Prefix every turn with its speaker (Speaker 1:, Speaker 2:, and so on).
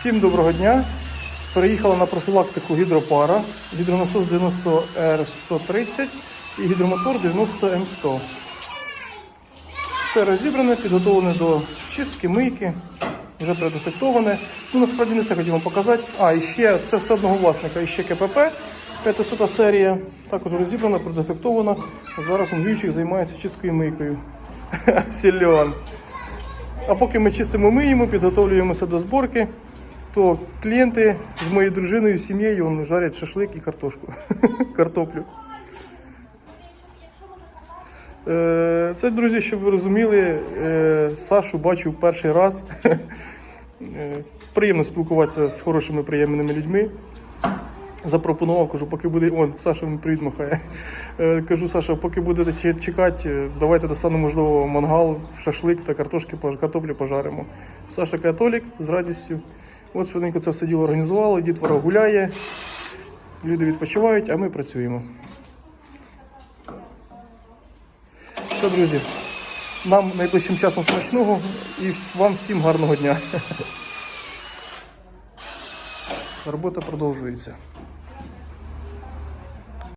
Speaker 1: Всім доброго дня. Переїхала на профілактику гідропара, гідронасос 90R130 і гідромотор 90М100. Все розібране, підготовлене до чистки, мийки, вже предефектоване. Ну, насправді не це хотів вам показати. А, і ще це все одного власника, і ще КПП 500 серія, також розібрана, предефектована. Зараз Андрійчик займається чисткою і мийкою. Сільон. А поки ми чистимо миємо, підготовлюємося до зборки, то клієнти з моєю дружиною, сім'єю жарять шашлик і картошку. Картоплю. Е, Це, друзі, щоб ви розуміли, е, Сашу бачу перший раз. Е, Приємно спілкуватися з хорошими, приємними людьми. Запропонував, кажу, поки буде. О, Саша він привіт махає. Кажу, Саша, поки будете чекати, давайте достанемо, можливо, мангал, шашлик та картошки, картоплі пожаримо. Саша католік з радістю. От швиденько це все діло організували, дітвора гуляє, люди відпочивають, а ми працюємо. Все, друзі, нам найближчим часом смачного і вам всім гарного дня. Робота продовжується.